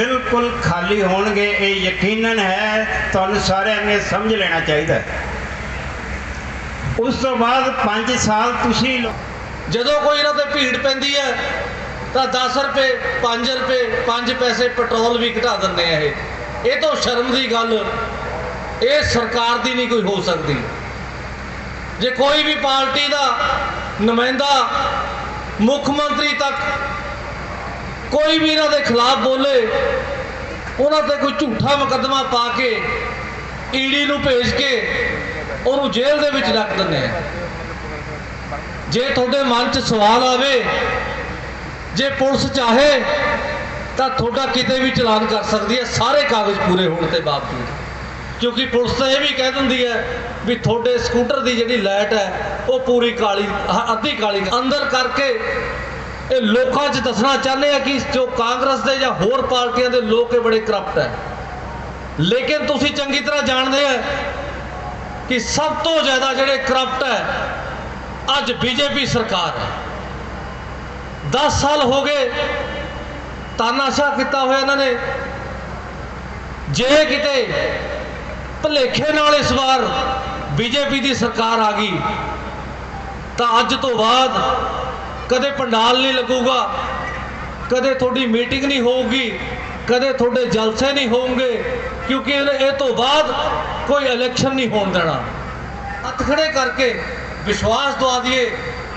ਬਿਲਕੁਲ ਖਾਲੀ ਹੋਣਗੇ, ਇਹ ਯਕੀਨਨ ਹੈ, ਤੁਹਾਨੂੰ ਸਾਰਿਆਂ ਨੂੰ ਇਹ ਸਮਝ ਲੈਣਾ ਚਾਹੀਦਾ ਹੈ। ਉਸ ਤੋਂ ਬਾਅਦ 5 ਸਾਲ ਤੁਸੀਂ ਲੋ- ਜਦੋਂ ਕੋਈ ਇਹਨਾਂ ਤੇ ਭੀੜ ਪੈਂਦੀ ਹੈ, ਤਾਂ 10 ਰੁਪਏ 5 ਰੁਪਏ 5 ਪੈਸੇ ਪੈਟਰੋਲ ਵੀ ਘਟਾ ਦਿੰਦੇ ਆ ਇਹ। ਇਹ ਤੋਂ ਸ਼ਰਮ ਦੀ ਗੱਲ, ਇਹ ਸਰਕਾਰ ਦੀ ਨਹੀਂ ਕੋਈ ਹੋ ਸਕਦੀ। ਜੇ ਕੋਈ ਵੀ ਪਾਰਟੀ ਦਾ ਨੁਮਾਇੰਦਾ ਮੁੱਖ ਮੰਤਰੀ ਤੱਕ ਕੋਈ ਵੀ ਇਹਨਾਂ ਦੇ ਖਿਲਾਫ ਬੋਲੇ, ਉਹਨਾਂ ਤੇ ਕੋਈ ਝੂਠਾ ਮੁਕੱਦਮਾ ਪਾ ਕੇ, ਈਡੀ ਨੂੰ ਭੇਜ ਕੇ ਉਹਨੂੰ ਜੇਲ੍ਹ ਦੇ ਵਿੱਚ ਰੱਖ ਦਿੰਦੇ ਆ। ਜੇ ਤੁਹਾਡੇ ਮਨ 'ਚ ਸਵਾਲ ਆਵੇ, ਜੇ ਪੁਲਿਸ ਚਾਹੇ, ਤਾਂ ਤੁਹਾਡਾ ਕਿਤੇ ਵੀ ਚਲਾਨ ਕਰ ਸਕਦੀ ਹੈ, ਸਾਰੇ ਕਾਗਜ਼ ਪੂਰੇ ਹੋਣ ਤੇ ਬਾਵਜੂਦ। ਕਿਉਂਕਿ ਪੁਲਿਸ ਤਾਂ ਇਹ ਵੀ ਕਹਿ ਦਿੰਦੀ ਹੈ ਵੀ ਤੁਹਾਡੇ ਸਕੂਟਰ ਦੀ ਜਿਹੜੀ ਲਾਈਟ ਹੈ, ਉਹ ਪੂਰੀ ਕਾਲੀ ਅੱਧੀ ਕਾਲੀ ਅੰਦਰ ਕਰਕੇ ਇਹ ਲੋਕਾਂ 'ਚ ਦੱਸਣਾ ਚਾਹੁੰਦੇ ਆ ਕਿ ਜੋ ਕਾਂਗਰਸ ਦੇ ਜਾਂ ਹੋਰ ਪਾਰਟੀਆਂ ਦੇ ਲੋਕ ਇਹ ਬੜੇ ਕਰਪਟ ਹੈ ਲੇਕਿਨ ਤੁਸੀਂ ਚੰਗੀ ਤਰ੍ਹਾਂ ਜਾਣਦੇ ਆ ਕਿ ਸਭ ਤੋਂ ਜ਼ਿਆਦਾ ਜਿਹੜੇ ਕਰਪਟ ਹੈ ਅੱਜ ਬੀਜੇਪੀ ਸਰਕਾਰ ਹੈ 10 ਸਾਲ ਹੋ ਗਏ, ਤਾਨਾਸ਼ਾਹ ਕੀਤਾ ਹੋਇਆ ਇਹਨਾਂ ਨੇ। ਜੇ ਕਿਤੇ ਭਲੇਖੇ ਨਾਲ ਇਸ ਵਾਰ ਬੀਜੇਪੀ ਦੀ ਸਰਕਾਰ ਆ ਗਈ, ਤਾਂ ਅੱਜ ਤੋਂ ਬਾਅਦ ਕਦੇ ਪੰਡਾਲ ਨਹੀਂ ਲੱਗੂਗਾ, ਕਦੇ ਤੁਹਾਡੀ ਮੀਟਿੰਗ ਨਹੀਂ ਹੋਊਗੀ, ਕਦੇ ਤੁਹਾਡੇ ਜਲਸੇ ਨਹੀਂ ਹੋਣਗੇ ਕਿਉਂਕਿ ਇਹ ਇਹ ਤੋਂ ਬਾਅਦ ਕੋਈ ਇਲੈਕਸ਼ਨ ਨਹੀਂ ਹੋਣ ਦੇਣਾ। ਹੱਥ ਖੜੇ ਕਰਕੇ ਵਿਸ਼ਵਾਸ ਦਵਾ ਦਈਏ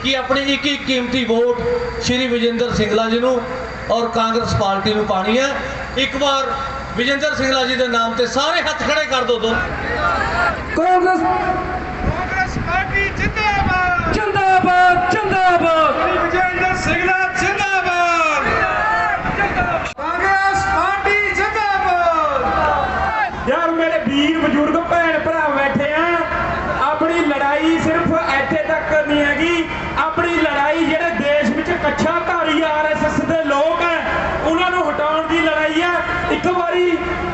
ਕਿ ਆਪਣੀ ਇੱਕ ਇੱਕ ਕੀਮਤੀ ਵੋਟ ਸ਼੍ਰੀ ਵਿਜੇਂਦਰ ਸਿੰਗਲਾ ਜੀ ਨੂੰ ਔਰ ਕਾਂਗਰਸ ਪਾਰਟੀ ਨੂੰ ਪਾਣੀ ਹੈ। ਇੱਕ ਵਾਰ ਵਿਜੇਂਦਰ ਸਿੰਗਲਾ ਜੀ ਦੇ ਨਾਮ ਤੇ ਸਾਰੇ ਹੱਥ ਖੜੇ ਕਰ ਦਿਓ ਦੋ। ਕਾਂਗਰਸ ਪਾਰਟੀ ਜਿੰਦਾਬਾਦ ਜਿੰਦਾਬਾਦ। ਵਿਜੇਂਦਰ ਸਿੰਘਲਾ ਜਿੰਦਾਬਾਦ। ਕਾਂਗਰਸ ਪਾਰਟੀ ਜਿੰਦਾਬਾਦ। ਯਾਰ ਮੇਰੇ ਵੀਰ ਬਜ਼ੁਰਗ ਭੈਣ ਭਰਾ ਬੈਠੇ ਆ। ਆਪਣੀ ਲੜਾਈ ਸਿਰਫ ਇੱਥੇ ਤੱਕ ਨਹੀਂ ਹੈਗੀ। ਆਪਣੀ ਲੜਾਈ ਜਿਹੜੇ ਦੇਸ਼ ਵਿੱਚ ਕੱਛਾ ਧਾਰੀ ਆਰਐਸਐਸ ਦੇ ਲੋਕ ਹੈ ਉਹਨਾਂ ਨੂੰ ਹਟਾਉਣ ਦੀ ਲੜਾਈ ਹੈ ਇੱਕ ਵਾਰੀ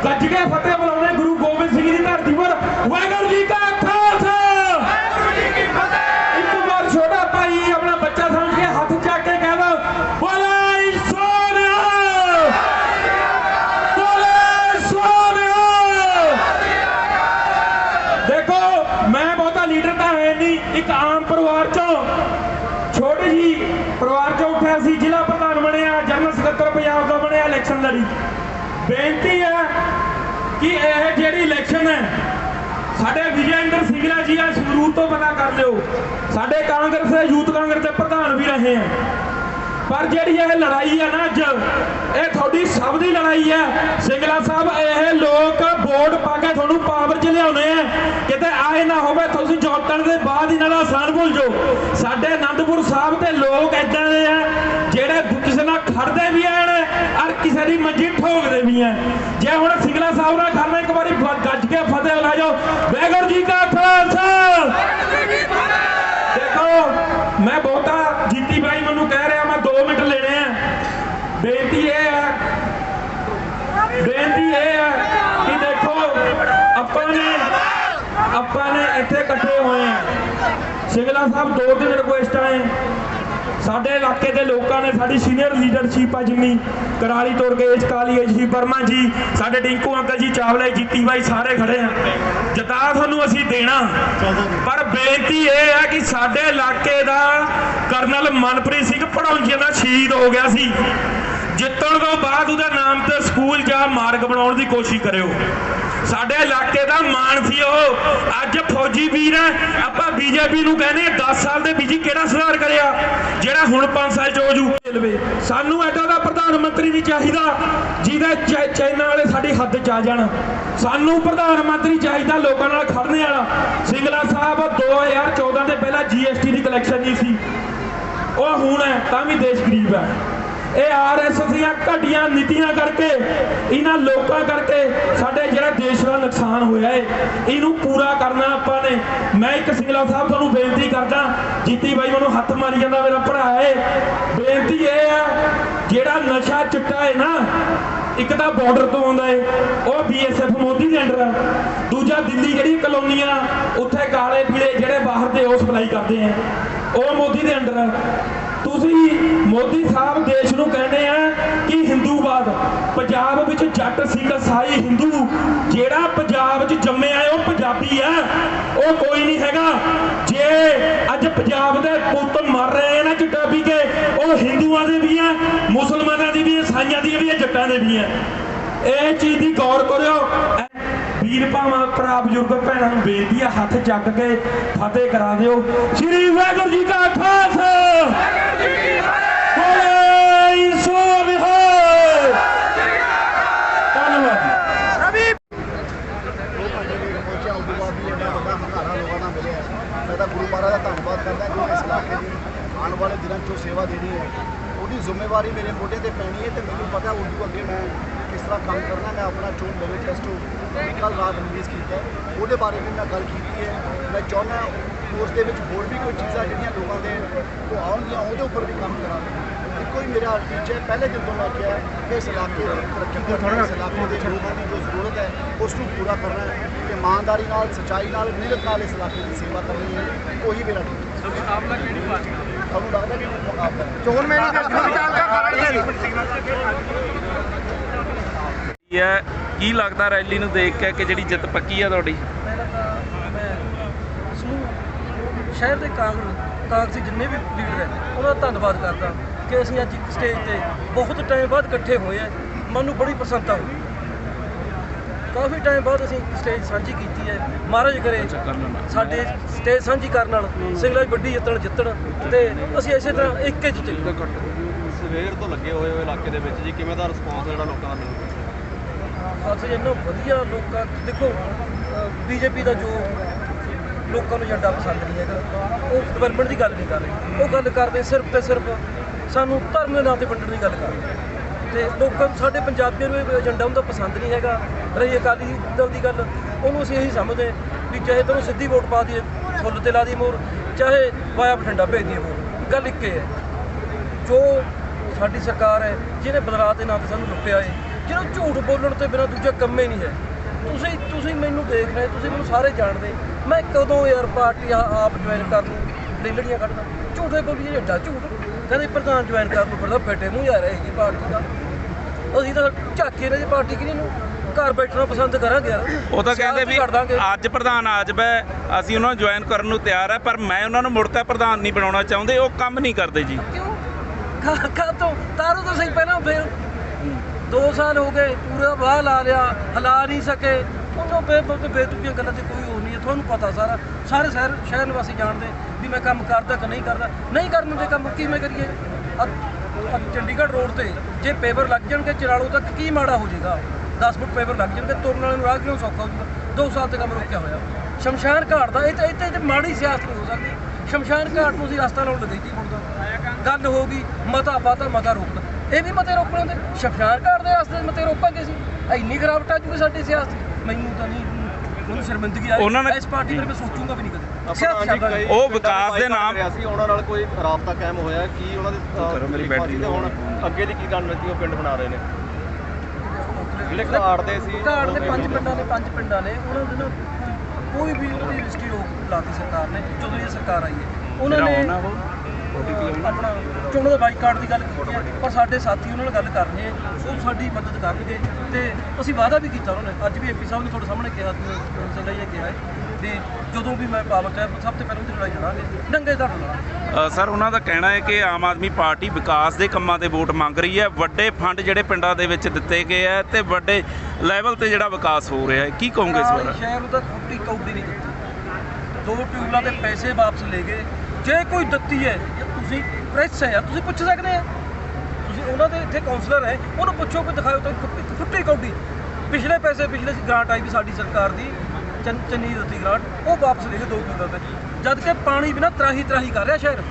ਗੱਜ ਕੇ ਫਤਿਹ ਬੁਲਾਉਣੇ ਗੁਰੂ ਗੋਬਿੰਦ ਸਿੰਘ ਦੀ ਧਰਤੀ ਪਰ ਵਾਹਿਗੁਰੂ ਜੀ ਕਾ ਖਾਲਸਾ ਇੱਕ ਵਾਰ ਛੋਟਾ ਭਾਈ ਆਪਣਾ ਬੱਚਾ ਸਮਝ ਕੇ ਹੱਥ ਚੱਕ ਕੇ ਕਹਿੰਦਾ ਬੋਲੇ ਸੋਨਿਆ ਬੋਲੇ ਸੋਨਿਆ ਦੇਖੋ ਮੈਂ ਬਹੁਤਾ ਲੀਡਰ ਤਾਂ ਹੈ ਨਹੀਂ ਇੱਕ ਆਮ ਪਰਿਵਾਰ ਚੋਂ ਛੋਟੀ ਜੀ ਪਰਿਵਾਰ ਚੋਂ ਉੱਠਿਆ ਸੀ ਜ਼ਿਲ੍ਹਾ ਪ੍ਰਧਾਨ ਬਣਿਆ ਪੰਜਾਬ ਦਾ ਬਣਿਆ ਇਲੈਕਸ਼ਨ ਲੜੀ। ਬੇਨਤੀ ਹੈ ਕਿ ਇਹ ਜਿਹੜੀ ਇਲੈਕਸ਼ਨ ਹੈ, ਸਾਡੇ ਵਿਜੇਂਦਰ ਸਿੰਗਲਾ ਜੀ ਆ ਸੰਗਰੂਰ ਤੋਂ ਪਤਾ ਕਰ ਲਿਓ। ਸਾਡੇ ਕਾਂਗਰਸ ਦੇ, ਯੂਥ ਕਾਂਗਰਸ ਦੇ ਪ੍ਰਧਾਨ ਵੀ ਰਹੇ ਆ। ਪਰ ਜਿਹੜੀ ਇਹ ਲੜਾਈ ਹੈ ਨਾ ਅੱਜ ਇਹ ਤੁਹਾਡੀ ਸਭ ਦੀ ਲੜਾਈ ਹੈ ਸਿੰਗਲਾ ਸਾਹਿਬ ਇਹ ਲੋਕ ਵੋਟ ਪਾ ਕੇ ਤੁਹਾਨੂੰ ਪਾਵਰ 'ਚ ਲਿਆਉਣੇ ਆ। ਕਿਤੇ ਆਏ ਨਾ ਹੋਵੇ ਤੁਸੀਂ ਜੋਤਣ ਦੇ ਬਾਅਦ ਇਹਨਾਂ ਦਾ ਆਸਾਨ ਭੁੱਲ ਜਾਓ। ਸਾਡੇ ਆਨੰਦਪੁਰ ਸਾਹਿਬ ਦੇ ਲੋਕ ਇਦਾਂ ਦੇ ਆ ਜਿਹੜੇ ਕਿਸੇ ਨਾਲ ਖੜਦੇ ਵੀ ਆਣ ਔਰ ਕਿਸੇ ਦੀ ਮੰਜੀ ਠੋਕਦੇ ਵੀ ਆ ਜੇ ਹੁਣ ਸਿੰਗਲਾ ਸਾਹਿਬ ਨਾਲ ਖੜਨਾ ਇੱਕ ਵਾਰੀ ਗੱਜ ਕੇ ਫਤਿਹ ਲਾ ਜਾਓ। ਵਾਹਿਗੁਰੂ ਜੀ ਕਾ ਖਾਲਸਾ! ਦੇਖੋ ਮੈਂ ਬਹੁਤਾ ਜੀਤੀ ਬਾਈ ਮੈਨੂੰ ਕਹਿ ਰਿਹਾ ਮੈਂ 2 ਮਿੰਟ ਲੈਣੇ ਆ ਬੇਨਤੀ ਇਹ ਹੈ ਬੇਨਤੀ ਇਹ ਹੈ ਕਿ ਦੇਖੋ ਆਪਾਂ ਨੇ। ਆਪਾਂ ਨੇ ਇੱਥੇ ਇਕੱਠੇ ਹੋਏ ਆ। ਸਿੰਗਲਾ ਸਾਹਿਬ, ਦੋ ਦਿਨ ਰਿਕੁਐਸਟਾਂ ਹੈ ਸਾਡੇ ਇਲਾਕੇ ਦੇ ਲੋਕਾਂ ਨੇ, ਸਾਡੀ ਸੀਨੀਅਰ ਲੀਡਰਸ਼ਿਪ ਆ ਜਿੰਨੀ। ਕਰਾਲੀ ਤੋਰ ਕੇ ਇਸ ਕਾਲੀ ਜੀ ਵਰਮਾ ਜੀ। ਸਾਡੇ ਡਿੰਕੂ ਅੰਕਲ ਜੀ, ਚਾਵਲੇ ਜੀਤੀ ਬਾਈ ਸਾਰੇ ਖੜੇ ਆ। ਜਤਾ ਤੁਹਾਨੂੰ ਅਸੀਂ ਦੇਣਾ। ਪਰ ਬੇਨਤੀ ਇਹ ਹੈ ਕਿ ਸਾਡੇ ਇਲਾਕੇ ਦਾ ਕਰਨਲ ਮਨਪ੍ਰੀਤ ਸਿੰਘ ਪੜੌਂਜੀਆਂ ਦਾ ਸ਼ਹੀਦ ਹੋ ਗਿਆ ਸੀ। ਜਿੱਤਣ ਤੋਂ ਬਾਅਦ ਉਹਦੇ ਨਾਮ ਤੇ ਸਕੂਲ ਜਾਂ ਮਾਰਗ ਬਣਾਉਣ ਦੀ ਕੋਸ਼ਿਸ਼ ਕਰਿਓ। ਸਾਡੇ ਇਲਾਕੇ ਦਾ ਮਾਣ ਸੀ ਉਹ। ਅੱਜ ਫੌਜੀ ਵੀਰ ਹੈ ਆਪਾਂ ਬੀਜੇਪੀ ਨੂੰ ਕਹਿੰਦੇ 10 ਸਾਲ ਦੇ ਬੀਜੀ ਕਿਹੜਾ ਸੁਧਾਰ ਕਰਿਆ? ਜਿਹੜਾ ਹੁਣ 5 ਸਾਲ ਚ ਹੋ ਜੂ। ਸਾਨੂੰ ਐਡਾ ਦਾ ਪ੍ਰਧਾਨ ਮੰਤਰੀ ਨਹੀਂ ਚਾਹੀਦਾ, ਜਿਹਦਾ ਚਾਈਨਾ ਵਾਲੇ ਸਾਡੀ ਹੱਦ ਚ ਆ ਜਾਣ। ਸਾਨੂੰ ਪ੍ਰਧਾਨ ਮੰਤਰੀ ਚਾਹੀਦਾ ਲੋਕਾਂ ਨਾਲ ਖੜਨੇ ਵਾਲਾ। ਸਿੰਗਲਾ ਸਾਹਿਬ 2014 ਦੇ ਪਹਿਲਾਂ ਜੀਐਸਟੀ ਦੀ ਕਲੈਕਸ਼ਨ ਨਹੀਂ ਸੀ। ਉਹ ਹੁਣ ਹੈ, ਤਾਂ ਵੀ ਦੇਸ਼ ਗਰੀਬ ਹੈ। ਇਹ ਆਰਐਸਐਸ ਦੀਆਂ ਘਟੀਆਂ ਨੀਤੀਆਂ ਕਰਕੇ, ਇਹਨਾਂ ਲੋਕਾਂ ਕਰਕੇ ਸਾਡੇ ਜਿਹੜਾ ਦੇਸ਼ ਦਾ ਨੁਕਸਾਨ ਹੋਇਆ ਏ, ਇਹਨੂੰ ਪੂਰਾ ਕਰਨਾ ਆਪਾਂ ਨੇ। ਮੈਂ ਇੱਕ ਸਿੰਗਲਾ ਸਾਹਿਬ ਤੁਹਾਨੂੰ ਬੇਨਤੀ ਕਰਦਾ, ਜੀਤੀ ਬਾਈ ਮੈਨੂੰ ਹੱਥ ਮਾਰੀ ਜਾਂਦਾ ਮੇਰਾ ਭਰਾ ਏ। ਬੇਨਤੀ ਇਹ ਹੈ ਜਿਹੜਾ ਨਸ਼ਾ ਚਿੱਟਾ ਏ ਨਾ, ਇੱਕ ਤਾਂ ਬਾਰਡਰ ਤੋਂ ਆਉਂਦਾ ਏ, ਉਹ ਬੀਐਸਐਫ ਮੋਦੀ ਦੇ ਅੰਡਰ ਆ। ਦੂਜਾ ਦਿੱਲੀ ਜਿਹੜੀ ਕਲੋਨੀਆਂ, ਉੱਥੇ ਕਾਲੇ ਪੀਲੇ ਜਿਹੜੇ ਬਾਹਰ ਦੇ ਉਹ ਸਪਲਾਈ ਕਰਦੇ ਆ। ਉਹ ਮੋਦੀ ਦੇ ਅੰਡਰ ਆ। ਤੁਸੀਂ ਮੋਦੀ ਸਾਹਿਬ ਦੇਸ਼ ਨੂੰ ਕਹਿੰਦੇ ਆ ਕਿ ਹਿੰਦੂਵਾਦ ਪੰਜਾਬ ਵਿੱਚ ਜੱਟ ਸਿੱਖ ਈਸਾਈ ਹਿੰਦੂ ਜਿਹੜਾ ਪੰਜਾਬ 'ਚ ਜੰਮਿਆ ਉਹ ਪੰਜਾਬੀ ਆ ਉਹ ਕੋਈ ਨਹੀਂ ਹੈਗਾ। ਜੇ ਅੱਜ ਪੰਜਾਬ ਦੇ ਪੁੱਤ ਮਰ ਰਹੇ ਆ ਚਿੱਟਾ ਪੀ ਕੇ ਉਹ ਹਿੰਦੂਆਂ ਦੇ ਵੀ ਆ ਮੁਸਲਮਾਨਾਂ ਦੀ ਵੀ ਆ, ਈਸਾਈਆਂ ਦੀ ਵੀ ਆ ਜੱਟਾਂ ਦੇ ਵੀ ਆ। ਇਹ ਚੀਜ਼ ਦੀ ਗੌਰ ਕਰਿਓ। ਵੀਰ ਭਾਵਾਂ ਭਰਾ ਬਜ਼ੁਰਗ ਭੈਣਾਂ ਨੂੰ ਬੇਨਤੀ ਆ ਹੱਥ ਚੱਕ ਕੇ ਫਤਿਹ ਕਰਾ ਦਿਓ। ਸ੍ਰੀ ਵਾਹਿਗੁਰੂ ਜੀ ਕਾ ਖਾਲਸਾ ਬੋਲੇ ਸੋ ਵਿਹਾਰ ਧੰਨਵਾਦ ਪਹੁੰਚਿਆ ਉਸ ਤੋਂ ਬਾਅਦ ਵੀ ਇੰਨਾ ਵੱਡਾ ਹੰਗਾਰਾ ਲੋਕਾਂ ਦਾ ਮਿਲਿਆ ਹੈ। ਗੁਰੂ ਮਹਾਰਾਜ ਦਾ ਧੰਨਵਾਦ ਕਰਦਾ ਕਿ ਇਸ ਇਲਾਕੇ ਦੀ ਆਉਣ ਵਾਲੇ ਦਿਨਾਂ 'ਚ ਜੋ ਸੇਵਾ ਦੇਣੀ ਹੈ। ਉਹਦੀ ਜ਼ਿੰਮੇਵਾਰੀ ਮੇਰੇ ਮੋਢੇ ਤੇ ਪੈਣੀ ਹੈ ਤੇ ਮੈਨੂੰ ਪਤਾ ਉਸ ਤੋਂ ਅੱਗੇ ਮੈਂ ਕਿਸ ਤਰ੍ਹਾਂ ਕੰਮ ਕਰਨਾ, ਮੈਂ ਆਪਣਾ ਚੋਣ ਮੈਨੀਫੈਸਟੋ ਕੱਲ ਰਾਤ ਰਿਲੀਜ਼ ਕੀਤਾ ਉਹਦੇ ਬਾਰੇ ਵੀ ਮੈਂ ਗੱਲ ਕੀਤੀ ਹੈ। ਮੈਂ ਚਾਹੁੰਦਾ ਉਸ ਦੇ ਵਿੱਚ ਹੋਰ ਵੀ ਕੋਈ ਚੀਜ਼ਾਂ ਜਿਹੜੀਆਂ ਲੋਕਾਂ ਦੇ ਉਹ ਆਉਣਗੀਆਂ, ਉਹਦੇ ਉੱਪਰ ਵੀ ਕੰਮ ਕਰਾਂਗੇ। ਮੇਰਾ ਟੀਚਾ ਹੈ ਪਹਿਲੇ ਦਿਨ ਤੋਂ ਲੈ ਕੇ ਹੈ ਕਿ ਇਸ ਇਲਾਕੇ ਦੀ ਇਸ ਇਲਾਕੇ ਦੇ ਲੋਕਾਂ ਦੀ ਜੋ ਜ਼ਰੂਰਤ ਹੈ ਉਸ ਨੂੰ ਪੂਰਾ ਕਰਨਾ ਹੈ ਤੇ ਇਮਾਨਦਾਰੀ ਨਾਲ ਸਚਾਈ ਨਾਲ ਮਿਹਨਤ ਨਾਲ ਇਸ ਇਲਾਕੇ ਦੀ ਸੇਵਾ ਕਰਨੀ ਹੈ। ਉਹੀ ਮੇਰਾ ਟੀਚਾ ਹੈ। ਮੁਕਾਬਲਾ ਕਿਹੜੀ ਪਾਰਟੀ ਤੁਹਾਨੂੰ ਲੱਗਦਾ ਕਿ ਮੁਕਾਬਲਾ ਚੋਣ ਕੀ ਹੈ? ਕੀ ਲੱਗਦਾ ਰੈਲੀ ਨੂੰ ਦੇਖ ਕੇ ਕਿ ਜਿਹੜੀ ਜਿੱਤ ਪੱਕੀ ਹੈ ਤੁਹਾਡੀ? ਸ਼ਹਿਰ ਦੇ ਕਾਂਗਰਸ ਕਾਂਗਰਸੀ ਜਿੰਨੇ ਵੀ ਲੀਡਰ ਹੈ ਉਹਨਾਂ ਦਾ ਧੰਨਵਾਦ ਕਰਦਾ। ਕਿ ਅਸੀਂ ਅੱਜ ਇੱਕ ਸਟੇਜ ਤੇ ਬਹੁਤ ਟਾਈਮ ਬਾਅਦ ਇਕੱਠੇ ਹੋਏ ਆ। ਮੈਨੂੰ ਬੜੀ ਪ੍ਰਸੰਨਤਾ ਹੋਈ। ਕਾਫੀ ਟਾਈਮ ਬਾਅਦ ਅਸੀਂ ਸਟੇਜ ਸਾਂਝੀ ਕੀਤੀ ਹੈ। ਮਹਾਰਾਜ ਕਰੇ ਸਾਡੇ ਸਟੇਜ ਸਾਂਝੀ ਕਰਨ ਨਾਲ ਸਿੰਗਲਾ ਵੱਡੀ ਜਿੱਤਣ ਜਿੱਤਣ ਤੇ ਅਸੀਂ ਇਸੇ ਤਰ੍ਹਾਂ ਇੱਕ ਚੱਲੀਏ ਸਵੇਰ ਤੋਂ ਲੱਗੇ ਹੋਏ ਹੋ ਇਲਾਕੇ ਦੇ ਵਿੱਚ ਜੀ ਕਿਵੇਂ ਦਾ ਰਿਸਪੌਂਸ ਜਿਹੜਾ ਲੋਕਾਂ ਦਾ ਮਿਲਦਾ ਅਸੀਂ ਇੰਨਾ ਵਧੀਆ ਲੋਕਾਂ ਦੇਖੋ ਬੀਜੇਪੀ ਦਾ ਜੋ ਲੋਕਾਂ ਨੂੰ ਏਜੰਡਾ ਪਸੰਦ ਨਹੀਂ ਹੈਗਾ ਉਹ ਡਿਵੈਲਪਮੈਂਟ ਦੀ ਗੱਲ ਨਹੀਂ ਕਰ ਰਹੇ। ਉਹ ਗੱਲ ਕਰਦੇ ਸਿਰਫ ਤੇ ਸਿਰਫ ਸਾਨੂੰ ਧਰਮ ਦੇ ਨਾਂ ਤੇ ਵੰਡਣ ਦੀ ਗੱਲ ਕਰਦੇ ਰਹੇ ਤੇ ਲੋਕਾਂ ਸਾਡੇ ਪੰਜਾਬੀਆਂ ਨੂੰ ਇਹ ਏਜੰਡਾ ਹੁੰਦਾ ਪਸੰਦ ਨਹੀਂ ਹੈਗਾ। ਰਹੀ ਅਕਾਲੀ ਦਲ ਦੀ ਗੱਲ, ਉਹਨੂੰ ਅਸੀਂ ਇਹੀ ਸਮਝਦੇ ਵੀ ਚਾਹੇ ਤੈਨੂੰ ਸਿੱਧੀ ਵੋਟ ਪਾ ਦਈਏ, ਫੁੱਲ ਤੇ ਲਾ ਦਈਏ ਮੋਰ ਚਾਹੇ ਵਾਇਆ ਬਠਿੰਡਾ ਭੇਜ ਦਈਏ ਵੋਟ ਗੱਲ ਇੱਕ ਹੈ। ਜੋ ਸਾਡੀ ਸਰਕਾਰ ਹੈ, ਜਿਹਨੇ ਬਦਲਾਅ ਦੇ ਨਾਂ ਤੇ ਸਾਨੂੰ ਲੁੱਟਿਆ ਏ ਜਿਹਨੂੰ ਝੂਠ ਬੋਲਣ ਤੋਂ ਬਿਨਾਂ ਦੂਜਾ ਕੰਮ ਹੀ ਨਹੀਂ ਹੈ। ਤੁਸੀਂ ਤੁਸੀਂ ਮੈਨੂੰ ਦੇਖ ਰਹੇ ਤੁਸੀਂ ਮੈਨੂੰ ਸਾਰੇ ਜਾਣਦੇ ਮੈਂ ਕਦੋਂ ਯਾਰ ਪਾਰਟੀ ਆ- ਆਪ ਜੁਆਇਨ ਕਰ ਲੂੰ ਲੇਲੜੀਆਂ ਕੱਢਦਾ। ਝੂਠੇ ਬੋਲੀ ਜੇ ਏਡਾ ਝੂਠ। ਕਹਿੰਦੇ ਪ੍ਰਧਾਨ ਜੁਆਇਨ ਕਰ ਲੂ ਫਿਰਦਾ ਫੇਟੇ ਮੂੰਹ ਜੀ ਪਾਰਟੀ ਦਾ। ਅਸੀਂ ਤਾਂ ਝਾਕੇ ਨੇ ਜੀ ਪਾਰਟੀ ਕਿਹਨੀ ਨੂੰ? ਘਰ ਬੈਠਣਾ ਪਸੰਦ ਕਰਾਂਗੇ ਯਾਰ। ਉਹ ਤਾਂ ਕਹਿੰਦੇ ਵੀ। ਅੱਜ ਪ੍ਰਧਾਨ ਆ ਜਾਵੇ ਅਸੀਂ ਉਹਨਾਂ ਨੂੰ ਜੁਆਇਨ ਕਰਨ ਨੂੰ ਤਿਆਰ ਹੈ ਪਰ ਮੈਂ ਉਹਨਾਂ ਨੂੰ ਮੁੜ ਕੇ ਪ੍ਰਧਾਨ ਨਹੀਂ ਬਣਾਉਣਾ ਚਾਹੁੰਦੇ ਉਹ ਕੰਮ ਨਹੀਂ ਕਰਦੇ ਜੀ। ਕਿਉਂ? ਕਾ ਕਾ ਤੋਂ ਤਾਰੋ ਤਾਂ ਸਹੀ ਪਹਿਲਾਂ ਫਿਰ। 2 ਸਾਲ ਹੋ ਗਏ ਪੂਰਾ ਵਾਹ ਲਾ ਲਿਆ ਹਲਾ ਨਹੀਂ ਸਕੇ। ਉਹਨੂੰ ਬੇਤੁਕੀਆਂ ਗੱਲਾਂ ਤੇ ਕੋਈ ਹੋਰ ਨਹੀਂ ਹੈ ਤੁਹਾਨੂੰ ਪਤਾ ਸਾਰਾ। ਸਾਰੇ ਸ਼ਹਿਰ ਸ਼ਹਿਰ ਨਿਵਾਸੀ ਜਾਣਦੇ। ਵੀ ਮੈਂ ਕੰਮ ਕਰਦਾ ਕਿ ਨਹੀਂ ਕਰਦਾ? ਨਹੀਂ ਕਰਨ ਦੇ ਕੰਮ ਕਿਵੇਂ ਕਰੀਏ? ਅੱਜ- ਅੱਜ ਚੰਡੀਗੜ੍ਹ ਰੋਡ ਤੇ ਜੇ ਪੇਪਰ ਲੱਗ ਜਾਣਗੇ ਚਰਾਲੂ ਤੱਕ ਕੀ ਮਾੜਾ ਹੋ ਜਾਏਗਾ? 10 ਫੁੱਟ ਪੇਪਰ ਲੱਗ ਜਾਣਗੇ ਤੁਰਨ ਵਾਲੇ ਨੂੰ ਰਾਹ ਕਿਉਂ ਸੌਖਾ ਹੋ ਜਾਊਗਾ 2 ਸਾਲ ਤੇ ਕੰਮ ਰੁਕਿਆ ਹੋਇਆ। ਸ਼ਮਸ਼ਾਨ ਘਾਟ ਦਾ ਇਹ ਤਾਂ ਇੱਥੇ ਤੇ ਮਾੜੀ ਸਿਆਸਤ ਨਹੀਂ ਹੋ ਸਕਦੀ। ਸ਼ਮਸ਼ਾਨ ਘਾਟ ਨੂੰ ਅਸੀਂ ਰਸਤਾ ਲਾਉਣ ਲੱਗੇ ਹੁਣ ਤਾਂ ਗੱਲ ਹੋ ਗਈ ਮਤਾ ਪਾਤਾ ਮਤਾ ਰੋਕਦਾ ਇਹ ਵੀ ਮਤੇ ਰੋਕਣ ਦੇ ਸ਼ਮਸ਼ਾਨ ਘਾਟ ਦੇ ਰਸਤੇ ਮਤੇ ਰੋਕਾਂਗੇ ਸੀ ਇੰਨੀ ਖਰਾਬਟ ਆ ਜੂਗੀ ਸਾਡੀ ਸਿਆਸਤ ਮੈਨੂੰ ਤਾਂ ਨਹੀਂ ਉਹਨੂੰ ਸ਼ਰਮਿੰਦਗੀ ਨੇ- ਇਸ ਪਾਰਟੀ ਬਾਰੇ ਮੈਂ ਸੋਚੂੰਗਾ ਵੀ ਨਹੀਂ ਕਦੇ। ਉਹ ਪਿੰਡਾਂ ਵਿਕਾਸ ਦੇ ਬਾਈਕਾਟ ਨਾਮ- ਰਿਹਾ ਸੀ ਉਹਨਾਂ ਨਾਲ ਕੋਈ ਰਾਬਤਾ ਕਾਇਮ ਹੋਇਆ ਕੀ ਉਹਨਾਂ ਦੇ ਅਹ, ਕਰੋ ਮੇਰੀ ਲਿਖਾਵਟੀ ਬੈਟਰੀ ਤੇ ਹੁਣ ਅੱਗੇ ਦੀ ਕੀ ਰਣਨੀਤੀ ਉਹ ਪਿੰਡ ਬਣਾ ਰਹੇ ਨੇ? ਜਿਹੜੇ ਘਾਟ ਦੇ ਸੀ ਘਾਟ ਦੇ ਪੰਜ ਪਿੰਡਾਂ ਨੇ ਪੰਜ ਪਿੰਡਾਂ ਨੇ ਉਹਨਾਂ ਦੇ ਨਾ ਕੋਈ ਵੀ ਉਹਦੀ ਰਜਿਸਟਰੀ ਰੋਕ ਲਾਤੀ ਸਰਕਾਰ ਨੇ ਜਦੋਂ ਇਹ ਸਰਕਾਰ ਆਈ ਹੈ। ਉਹਨਾਂ ਨੇ ਆਪਣਾ ਚੋਣਾਂ ਦਾ ਬਾਈਕਾਟ ਦੀ ਗੱਲ ਕੀਤੀ ਹੈ ਪਰ ਸਾਡੇ ਸਾਥੀ ਉਹਨਾਂ ਨਾਲ ਗੱਲ ਕਰ ਰਹੇ ਹੈ ਉਹ ਸਾਡੀ ਮਦਦ ਕਰਨਗੇ ਤੇ ਅਸੀਂ ਵਾਅਦਾ ਵੀ ਕੀਤਾ ਉਹਨਾਂ ਨੇ। ਅੱਜ ਵੀ ਐਮਪੀ ਸਾਹਿਬ ਨੇ ਤੁਹਾਡੇ ਸਾਹਮਣੇ ਕਿਹਾ ਨੇ ਕਿਹਾ ਹੈ ਵੀ ਜਦੋਂ ਵੀ ਮੈਂ ਪਾਵਰ ਤੇ ਸਭ ਤੋਂ ਪਹਿਲਾਂ ਉਹਦੀ ਲੜਾਈ ਲੜਾਂਗੇ ਨੰਗੇ ਧੜ ਲੜਾਂਗੇ ਸਰ ਉਹਨਾਂ ਦਾ ਕਹਿਣਾ ਹੈ ਕਿ ਆਮ ਆਦਮੀ ਪਾਰਟੀ ਵਿਕਾਸ ਦੇ ਕੰਮਾਂ ਤੇ ਵੋਟ ਮੰਗ ਰਹੀ ਹੈ। ਵੱਡੇ ਫੰਡ ਜਿਹੜੇ ਪਿੰਡਾਂ ਦੇ ਵਿੱਚ ਦਿੱਤੇ ਗਏ ਹੈ ਤੇ ਵੱਡੇ ਲੈਵਲ ਤੇ ਜਿਹੜਾ ਵਿਕਾਸ ਹੋ ਰਿਹਾ ਹੈ। ਕੀ ਕਹੋਗੇ ਇਸ ਬਾਰੇ? ਸ਼ਹਿਰ ਤਾਂ ਕੁੱਟੀ ਕੌਡੀ ਨਹੀਂ ਦਿੱਤੀ। ਦੋ ਟਿਊਬਲਾਂ ਦੇ ਪੈਸੇ ਵਾਪਸ ਲੈ ਗਏ। ਜੇ ਕੋਈ ਦਿੱਤੀ ਹੈ ਤੁਸੀਂ ਪ੍ਰੈਸ ਹੈ ਤੁਸੀਂ ਪੁੱਛ ਸਕਦੇ ਆ। ਤੁਸੀਂ ਉਹਨਾਂ ਦੇ ਇੱਥੇ ਕਾਉਂਸਲਰ ਹੈ, ਉਹਨੂੰ ਪੁੱਛੋ, ਕੋਈ ਦਿਖਾਓ ਤਾਂ ਫੁੱਟੀ ਕੌਡੀ। ਪਿਛਲੇ ਪੈਸੇ, ਪਿਛਲੇ ਸੀ ਗ੍ਰਾਂਟ ਆਈ ਵੀ ਸਾਡੀ ਸਰਕਾਰ ਦੀ ਚੰਨ ਚੰਨੀ ਦਿੱਤੀ ਗ੍ਰਾਂਟ ਉਹ ਵਾਪਸ ਲੈ ਗਏ ਦੋ ਟਿਊਬਲਾਂ ਤੇ। ਜਦ ਕਿ ਪਾਣੀ ਬਿਨਾ ਤਰਾਹੀ ਤਰਾਹੀ ਕਰ ਰਿਹਾ ਸ਼ਹਿਰ।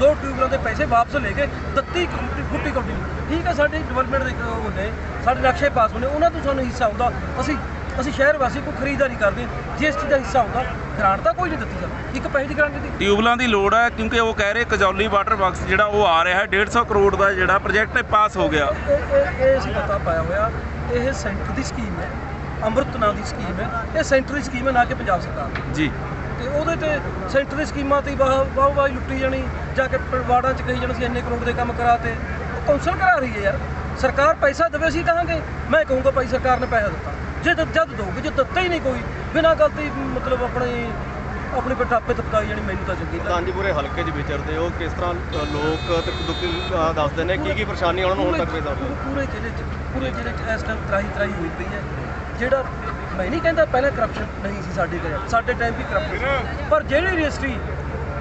ਦੋ ਟਿਊਬਲਾਂ ਦੇ ਪੈਸੇ ਵਾਪਸ ਲੈ ਕੇ ਦਿੱਤੀ ਕੌਡੀ- ਫੁੱਟੀ ਕੌਡੀ। ਨਹੀਂ। ਠੀਕ ਹੈ, ਸਾਡੇ ਡਿਵੈਲਪਮੈਂਟ ਦੇ ਉਹ ਸਾਡੇ ਨਕਸ਼ੇ ਪਾਸ ਹੋਣੇ, ਉਹਨਾਂ ਤੋਂ ਸਾਨੂੰ ਹਿੱਸਾ ਆਉਂਦਾ। ਅਸੀਂ ਅਸੀਂ ਸ਼ਹਿਰ ਵਾਸੀ ਕੋਈ ਖਰੀਦਦਾਰੀ ਕਰਦੇ ਜੀਐਸਟੀ ਦਾ ਹਿੱਸਾ ਆਉਂਦਾ ਗ੍ਰਾਂਟ ਤਾਂ ਕੋਈ ਨਹੀਂ ਦਿੱਤੀ ਜਾਂਦੀ ਇੱਕ ਪੈਸੇ ਦੀ ਗ੍ਰਾਂਟ ਦਿੱਤੀ। ਟਿਊਬਲਾਂ ਦੀ ਲੋੜ ਹੈ ਕਿਉਂਕਿ ਉਹ ਕਹਿ ਰਹੇ ਕਜੌਲੀ ਵਾਟਰ ਵਰਕਸ ਜਿਹੜਾ ਉਹ ਆ ਰਿਹਾ ਹੈ 150 ਕਰੋੜ ਦਾ ਜਿਹੜਾ ਪ੍ਰੋਜੈਕਟ ਪਾਸ ਹੋ ਗਿਆ। ਇਹ ਅਸੀਂ ਪਤਾ ਪਾਇਆ ਹੋਇਆ ਇਹ ਸੈਂਟਰ ਦੀ ਸਕੀਮ ਹੈ ਅੰਮ੍ਰਿਤ ਨਾਂ ਦੀ ਸਕੀਮ ਹੈ ਇਹ ਸੈਂਟਰ ਦੀ ਸਕੀਮ ਹੈ ਨਾ ਕਿ ਪੰਜਾਬ ਸਰਕਾਰ ਦੀ। ਜੀ। ਤੇ ਉਹਦੇ ਤੇ ਸੈਂਟਰ ਦੀ ਸਕੀਮਾਂ ਤੇ ਵਾਹ ਵਾਹ ਲੁੱਟੀ ਜਾਣੀ ਜਾ ਕੇ ਪ- ਵਾਰਡਾਂ 'ਚ ਕਹੀ ਜਾਣਾ ਸੀ ਇੰਨੇ ਕਰੋੜ ਦੇ ਕੰਮ ਕਰਾਤੇ। ਕੌਂਸਲ ਕਰਾ ਰਹੀ ਹੈ ਯਾਰ ਸਰਕਾਰ ਪੈਸਾ ਦੇਵੇ ਅਸੀਂ ਕਹਾਂਗੇ ਮੈਂ ਕਹੂੰਗਾ ਭਾਈ ਸਰਕਾਰ ਨੇ ਪੈਸਾ ਦਿੱਤਾ। ਜੇ ਦ- ਜਦ ਦੋਗੇ ਜੇ ਦਿੱਤਾ ਹੀ ਨਹੀਂ ਕੋਈ ਬਿਨਾਂ ਗੱਲ ਤੋਂ ਮਤਲਬ ਆਪਣੀ ਆਪਣੀ ਪਟਾਪੇ ਤਪਕਾਈ ਜਾਣੀ ਮੈਨੂੰ ਤਾਂ ਚੰਗੀ ਲੱਗਦੀ। ਕਾਂਜੀਪੁਰੇ ਹਲਕੇ 'ਚ ਵਿਚਰਦੇ ਹੋ ਕਿਸ ਤਰ੍ਹਾਂ ਅ, ਲੋਕ ਤੇ ਦੁੱਖੀ ਅ, ਦੱਸਦੇ ਨੇ ਕੀ ਕੀ ਪਰੇਸ਼ਾਨੀ ਉਹਨਾਂ ਨੂੰ ਹੁਣ ਤੱਕ ਵੇਦਾ ਪੂਰੇ- ਪੂਰੇ ਜ਼ਿਲ੍ਹੇ 'ਚ ਪੂਰੇ ਜ਼ਿਲ੍ਹੇ 'ਚ ਇਸ ਟਾਈਮ ਤਰਾਹੀ ਤਰਾਹੀ ਹੋਈ ਪਈ ਹੈ। ਜਿਹੜਾ ਮੈਂ ਨਹੀਂ ਕਹਿੰਦਾ ਪਹਿਲਾਂ ਕਰਪਸ਼ਨ ਨਹੀਂ ਸੀ ਸਾਡੇ ਕੋਲ ਸਾਡੇ ਟਾਈਮ ਵੀ ਕਰਪਸ਼ਨ ਸੀ। ਪਰ ਜਿਹੜੀ ਰਜਿਸਟਰੀ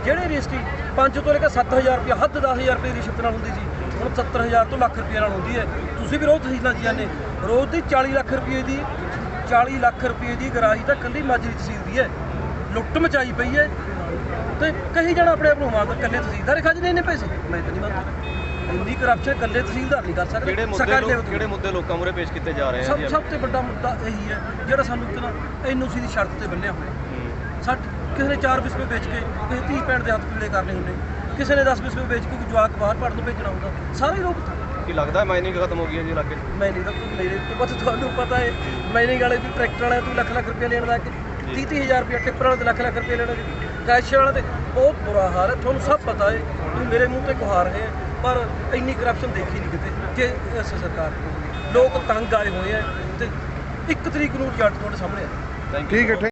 ਜਿਹੜੀ ਰਜਿਸਟਰੀ 5 ਤੋਂ ਲੈ ਕੇ 7000 ਰੁਪਏ ਹੱਦ 10000 ਰੁਪਏ ਦੀ ਰਿਸ਼ਵਤ ਨਾਲ ਹੁੰਦੀ ਸੀ। ਹੁਣ 70000 ਤੋਂ ਲੱਖ ਰੁਪਏ ਨਾਲ ਹੁੰਦੀ ਹੈ। ਤੁਸੀਂ ਵੀ ਰੋਜ਼ ਤਹਿਸੀਲਾਂ 'ਚ ਜਾਂਦੇ ਰੋਜ਼ ਦੀ 40 ਲੱਖ ਰੁਪਏ ਦੀ 40 ਲੱਖ ਰੁਪਏ ਦੀ ਗਰਾਜ ਤਾਂ ਕੱਲੀ ਮਾਜਰੀ ਤਹਿਸੀਲ ਦੀ ਹੈ। ਲੁੱਟ ਮਚਾਈ ਪਈ ਹੈ। ਤੇ ਕਹੀ ਜਾਣਾ ਆਪਣੇ ਆਪ ਨੂੰ ਮਾਰ ਕੱਲੇ ਤਹਿਸੀਲਦਾਰ ਖਜਨੇ ਨੇ ਪੈਸੇ? ਮੈਂ ਤਾਂ ਨਹੀਂ ਮੰਨਦਾ। ਇੰਨੀ ਕਰਪਸ਼ਨ ਕੱਲੇ ਤਹਿਸੀਲਦਾਰ ਨਹੀਂ ਕਰ ਕਿਹੜੇ ਸਕਦੇ ਮੁੱਦੇ level ਤੇ। ਕਿਹੜੇ ਮੁੱਦੇ ਲੋਕਾਂ ਮੁਰੇ ਪੇਸ਼ ਕੀਤੇ ਜਾ ਰਹੇ ਆ ਸਭ ਸਭ ਤੋਂ ਵੱਡਾ ਮੁੱਦਾ ਇਹੀ ਹੈ ਜਿਹੜਾ ਸਾਨੂੰ ਇੱਕ ਨਾ ਐਨਓਸੀ ਦੀ ਸ਼ਰਤ ਤੇ ਬੰਨਿਆ ਹੋਇਆ ਸੱਟ ਕਿਸੇ ਨੇ 4 ਵਿਸਵੇ ਵੇਚ ਕੇ ਕਿਸੇ ਧੀ ਭੈਣ ਦੇ ਹੱਥ ਪੀਲੇ ਕਰਨੇ ਹੁੰਦੇ। ਕਿਸੇ ਨੇ 10 ਵਿਸਵੇ ਵੇਚ ਕੇ ਕੋਈ ਜਵਾਕ ਬਾਹਰ ਪੜਨ ਨੂੰ ਭੇਜਣਾ ਹੁੰਦਾ। ਸਾਰੇ ਲੋਕ ਕੀ ਲੱਗਦਾ ਮਾਈਨਿੰਗ ਖਤਮ ਹੋ ਗਈ ਹੈ ਜੀ ਇਲਾਕੇ 'ਚ? ਮੈਂ ਨਹੀਂ ਤਾਂ ਤੂੰ ਮੇਰੇ ਤੋਂ ਬਸ ਤੁਹਾਨੂੰ ਪਤਾ ਹੈ ਮਾਈਨਿੰਗ ਵਾਲੇ ਵੀ ਟਰੈਕਟਰ ਵਾਲੇ ਤੂੰ ਲੱਖ ਲੱਖ ਰੁਪਏ ਲੈਣ ਦਾ ਕਿ 30 30 ਹਜ਼ਾਰ ਰੁਪਏ ਟਿੱਪਰ ਵਾਲੇ ਤੇ ਲੱਖ ਲੱਖ ਰੁਪਏ ਲੈਣਾ ਜੀ ਕੈਸ਼ ਵਾਲੇ ਤੇ ਬਹੁਤ ਬੁਰਾ ਹਾਲ ਹੈ ਤੁਹਾਨੂੰ ਸਭ ਪਤਾ ਹੈ ਤੁਸੀਂ ਮੇਰੇ ਮੂੰਹ ਤੇ ਕੁਹਾਰ ਰਹੇ ਹੈ, ਪਰ ਇੰਨੀ ਕਰਪਸ਼ਨ ਦੇਖੀ ਨਹੀਂ ਕਿਤੇ ਕਿ ਇਸ ਸਰਕਾਰ ਕੋਲ ਲੋਕ ਤੰਗ ਆਏ ਹੋਏ ਆ ਤੇ ਇੱਕ ਤਰੀਕ ਨੂੰ ਰਿਜ਼ਲਟ ਤੁਹਾਡੇ ਸਾਹਮਣੇ ਆ। Thank you